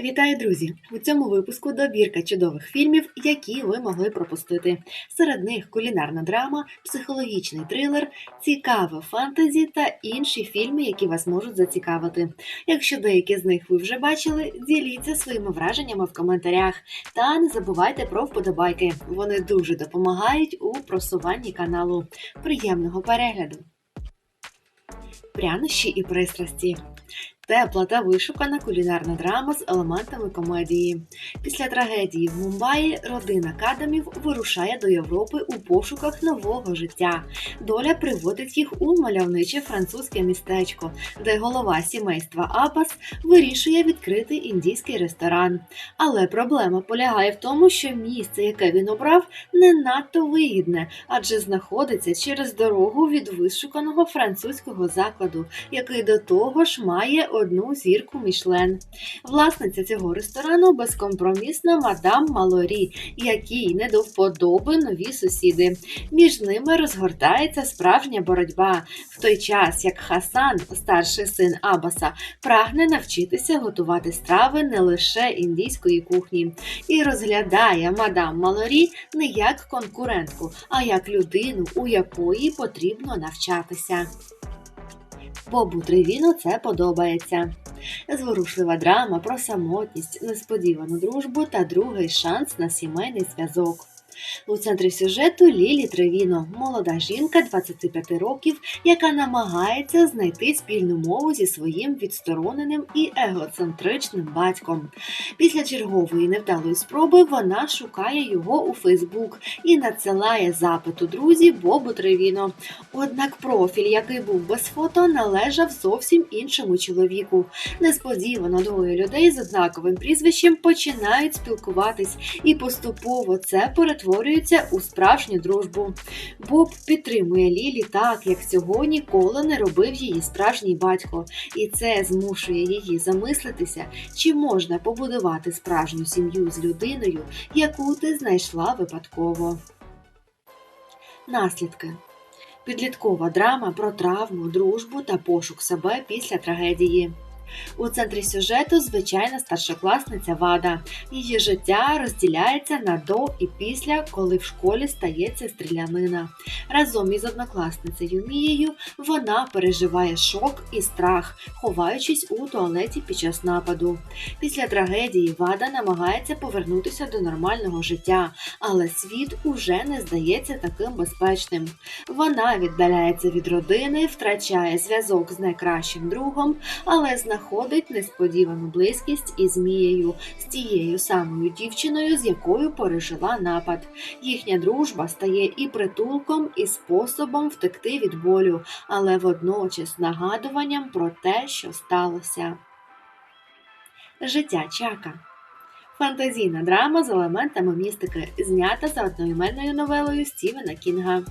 Вітаю, друзі! У цьому випуску добірка чудових фільмів, які ви могли пропустити. Серед них кулінарна драма, психологічний трилер, цікаве фентезі та інші фільми, які вас можуть зацікавити. Якщо деякі з них ви вже бачили, діліться своїми враженнями в коментарях. Та не забувайте про вподобайки. Вони дуже допомагають у просуванні каналу. Приємного перегляду! Прянощі і пристрасті. Тепла та вишукана кулінарна драма з елементами комедії. Після трагедії в Мумбаї родина Кадамів вирушає до Європи у пошуках нового життя. Доля приводить їх у мальовниче французьке містечко, де голова сімейства Апас вирішує відкрити індійський ресторан. Але проблема полягає в тому, що місце, яке він обрав, не надто вигідне, адже знаходиться через дорогу від вишуканого французького закладу, який до того ж має одну зірку Мішлен. Власниця цього ресторану безкомпромісна мадам Малорі, якій не до вподоби нові сусіди. Між ними розгортається справжня боротьба, в той час як Хасан, старший син Абаса, прагне навчитися готувати страви не лише індійської кухні, і розглядає мадам Малорі не як конкурентку, а як людину, у якої потрібно навчатися. Бобу Тривіну це подобається. Зворушлива драма про самотність, несподівану дружбу та другий шанс на сімейний зв'язок. У центрі сюжету Лілі Тревіно, молода жінка 25 років, яка намагається знайти спільну мову зі своїм відстороненим і егоцентричним батьком. Після чергової невдалої спроби вона шукає його у Фейсбук і надсилає запит у друзі Бобу Тревіно. Однак профіль, який був без фото, належав зовсім іншому чоловіку. Несподівано двоє людей з однаковим прізвищем починають спілкуватись, і поступово це перетворюється у справжню дружбу. Боб підтримує Лілі так, як цього ніколи не робив її справжній батько, і це змушує її замислитися, чи можна побудувати справжню сім'ю з людиною, яку ти знайшла випадково. Наслідки підліткова драма про травму, дружбу та пошук себе після трагедії. У центрі сюжету звичайна старшокласниця Вада. Її життя розділяється на до і після, коли в школі стається стрілянина. Разом із однокласницею Мією вона переживає шок і страх, ховаючись у туалеті під час нападу. Після трагедії Вада намагається повернутися до нормального життя, але світ уже не здається таким безпечним. Вона віддаляється від родини, втрачає зв'язок з найкращим другом, але знаходиться знаходить несподівану близькість із Мією, з тією самою дівчиною, з якою пережила напад. Їхня дружба стає і притулком, і способом втекти від болю, але водночас нагадуванням про те, що сталося. Життя Чака Фантазійна драма з елементами містики, знята за одноіменною новелою Стівена Кінга.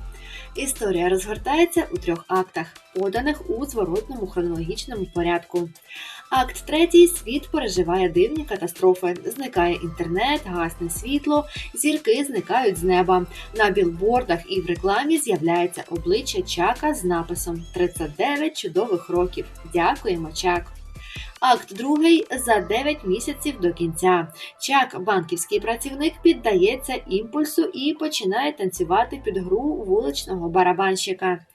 Історія розгортається у трьох актах, поданих у зворотному хронологічному порядку. Акт третій світ переживає дивні катастрофи. Зникає інтернет, гасне світло, зірки зникають з неба. На білбордах і в рекламі з'являється обличчя Чака з написом «39 чудових років. Дякуємо, Чак. Акт другий за 9 місяців до кінця. Чак, банківський працівник, піддається імпульсу і починає танцювати під гру вуличного барабанщика.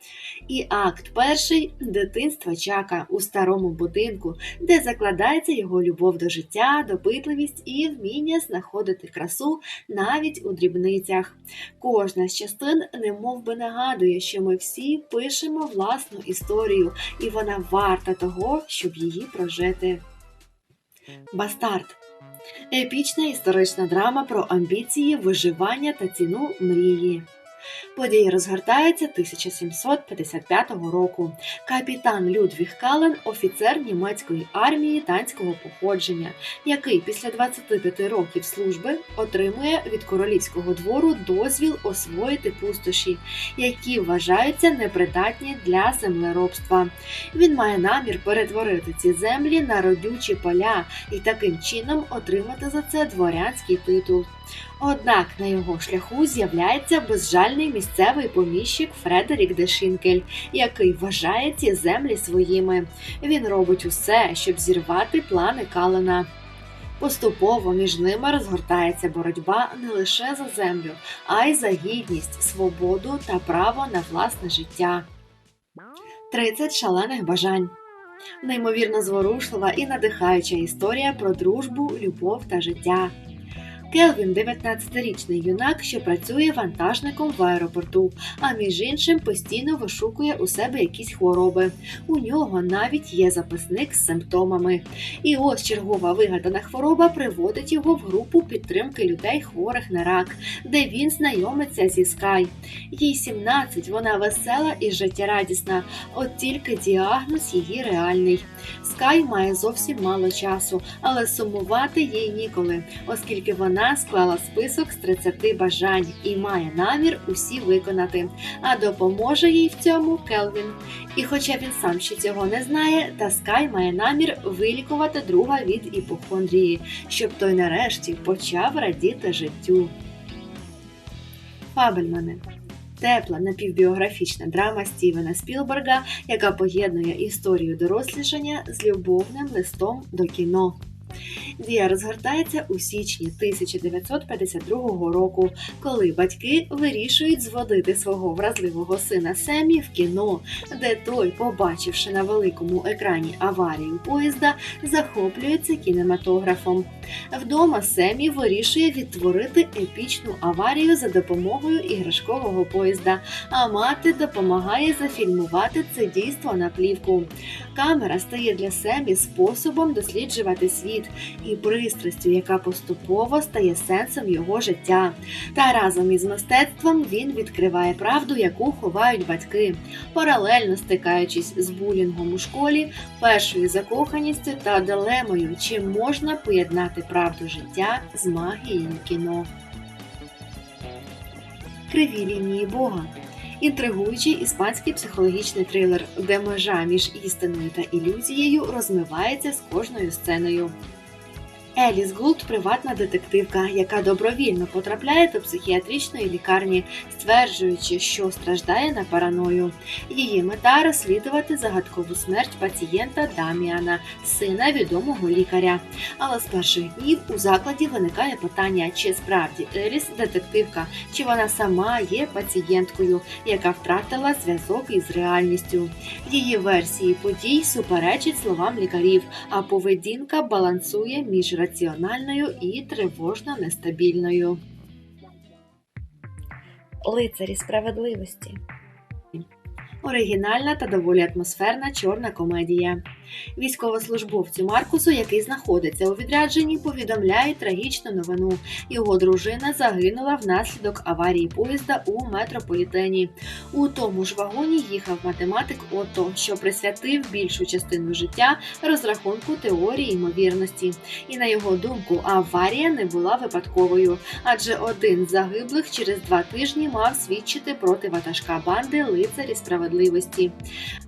І акт перший дитинство Чака у старому будинку, де закладається його любов до життя, допитливість і вміння знаходити красу навіть у дрібницях. Кожна з частин немов би нагадує, що ми всі пишемо власну історію, і вона варта того, щоб її прожити. Бастард епічна історична драма про амбіції, виживання та ціну мрії. Події розгортаються 1755 року. Капітан Людвіг Кален, офіцер німецької армії танського походження, який після 25 років служби отримує від королівського двору дозвіл освоїти пустоші, які вважаються непридатні для землеробства. Він має намір перетворити ці землі на родючі поля і таким чином отримати за це дворянський титул. Однак на його шляху з'являється безжальний місцевий поміщик Фредерік Дешинкель, який вважає ці землі своїми. Він робить усе, щоб зірвати плани Калена. Поступово між ними розгортається боротьба не лише за землю, а й за гідність, свободу та право на власне життя. 30 шалених бажань. Неймовірно зворушлива і надихаюча історія про дружбу, любов та життя. Келвін 19-річний юнак, що працює вантажником в аеропорту, а між іншим постійно вишукує у себе якісь хвороби. У нього навіть є записник з симптомами. І ось чергова вигадана хвороба приводить його в групу підтримки людей, хворих на рак, де він знайомиться зі Скай. Їй 17, вона весела і життєрадісна, от тільки діагноз її реальний. Скай має зовсім мало часу, але сумувати їй ніколи, оскільки вона склала список з 30 бажань і має намір усі виконати. А допоможе їй в цьому Келвін. І хоча він сам ще цього не знає, та Скай має намір вилікувати друга від іпохондрії, щоб той нарешті почав радіти життю. Фабельмани Тепла напівбіографічна драма Стівена Спілберга, яка поєднує історію дорослішання з любовним листом до кіно. Дія розгортається у січні 1952 року, коли батьки вирішують зводити свого вразливого сина Семі в кіно, де той, побачивши на великому екрані аварію поїзда, захоплюється кінематографом. Вдома Семі вирішує відтворити епічну аварію за допомогою іграшкового поїзда, а мати допомагає зафільмувати це дійство на плівку. Камера стає для Семі способом досліджувати світ і пристрастю, яка поступово стає сенсом його життя. Та разом із мистецтвом він відкриває правду, яку ховають батьки, паралельно стикаючись з булінгом у школі, першою закоханістю та дилемою, чи можна поєднати правду життя з магією кіно. Криві лінії Бога. Інтригуючий іспанський психологічний трилер, де межа між істиною та ілюзією розмивається з кожною сценою. Еліс Гулд приватна детективка, яка добровільно потрапляє до психіатричної лікарні, стверджуючи, що страждає на параною. Її мета розслідувати загадкову смерть пацієнта Даміана, сина відомого лікаря. Але з перших днів у закладі виникає питання, чи справді Еліс детективка, чи вона сама є пацієнткою, яка втратила зв'язок із реальністю. Її версії подій суперечить словам лікарів, а поведінка балансує між раціональною і тривожно нестабільною. Лицарі справедливості. Оригінальна та доволі атмосферна чорна комедія. Військовослужбовцю Маркусу, який знаходиться у відрядженні, повідомляють трагічну новину. Його дружина загинула внаслідок аварії поїзда у метрополітені. У тому ж вагоні їхав математик Отто, що присвятив більшу частину життя розрахунку теорії ймовірності. І на його думку, аварія не була випадковою, адже один з загиблих через два тижні мав свідчити проти ватажка банди лицарі справедливості.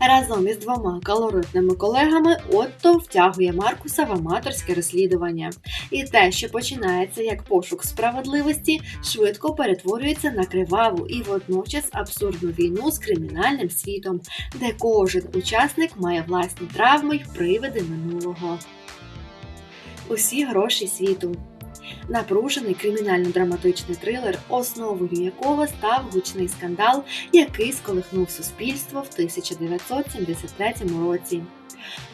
Разом із двома калоритними колегами колегами Отто втягує Маркуса в аматорське розслідування. І те, що починається як пошук справедливості, швидко перетворюється на криваву і водночас абсурдну війну з кримінальним світом, де кожен учасник має власні травми й привиди минулого. Усі гроші світу. Напружений кримінально-драматичний трилер, основою якого став гучний скандал, який сколихнув суспільство в 1973 році.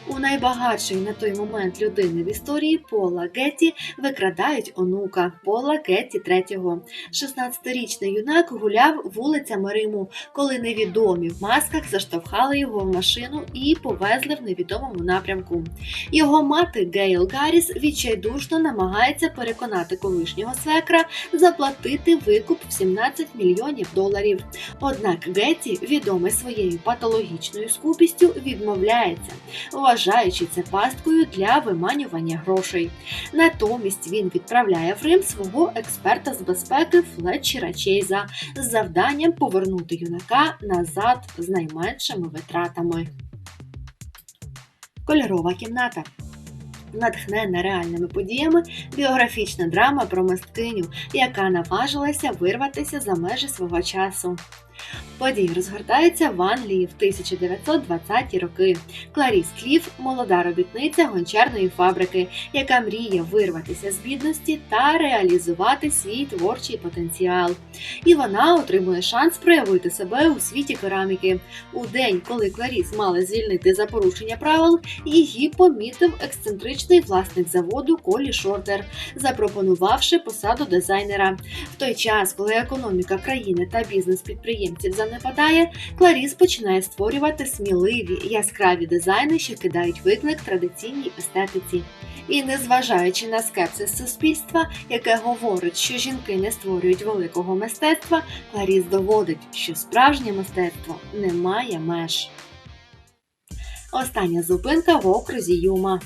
У найбагатшої на той момент людини в історії Пола Гетті викрадають онука Пола Гетті III. 16-річний юнак гуляв вулицями Риму, коли невідомі в масках заштовхали його в машину і повезли в невідомому напрямку. Його мати Гейл Гарріс відчайдушно намагається переконати колишнього свекра заплатити викуп в 17 мільйонів доларів. Однак Гетті, відомий своєю патологічною скупістю, відмовляється вважаючи це пасткою для виманювання грошей. Натомість він відправляє в Рим свого експерта з безпеки Флетчера Чейза з завданням повернути юнака назад з найменшими витратами. Кольорова кімната. Натхнена реальними подіями біографічна драма про мисткиню, яка наважилася вирватися за межі свого часу. Події розгортаються в Англії в 1920-ті роки. Кларіс Кліф молода робітниця гончарної фабрики, яка мріє вирватися з бідності та реалізувати свій творчий потенціал. І вона отримує шанс проявити себе у світі кераміки. У день, коли Кларіс мала звільнити за порушення правил, її помітив ексцентричний власник заводу Колі Шортер, запропонувавши посаду дизайнера. В той час, коли економіка країни та бізнес підприємців занепадає, Кларіс починає створювати сміливі яскраві дизайни, що кидають виклик традиційній естетиці. І незважаючи на скепсис суспільства, яке говорить, що жінки не створюють великого мистецтва, Кларіс доводить, що справжнє мистецтво не має меж. Остання зупинка в окрузі Юма.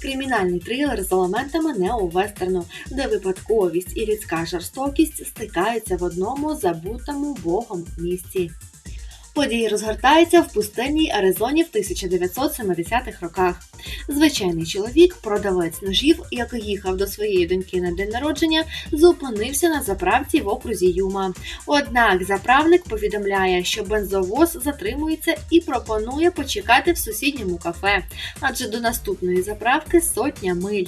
Кримінальний трилер з елементами неовестерну, де випадковість і людська жорстокість стикаються в одному забутому богом місці. Події розгортаються в пустинній Аризоні в 1970-х роках. Звичайний чоловік, продавець ножів, який їхав до своєї доньки на день народження, зупинився на заправці в окрузі Юма. Однак заправник повідомляє, що бензовоз затримується і пропонує почекати в сусідньому кафе, адже до наступної заправки сотня миль.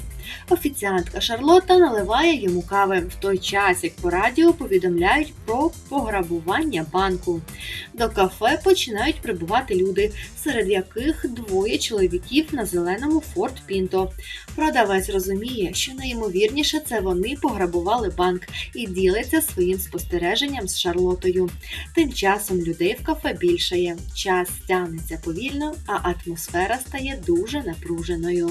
Офіціантка Шарлотта наливає йому кави в той час, як по радіо повідомляють про пограбування банку. До кафе починають прибувати люди, серед яких двоє чоловіків на зеленому Форт Пінто. Продавець розуміє, що найімовірніше це вони пограбували банк і ділиться своїм спостереженням з Шарлотою. Тим часом людей в кафе більшає, час стягнеться повільно, а атмосфера стає дуже напруженою.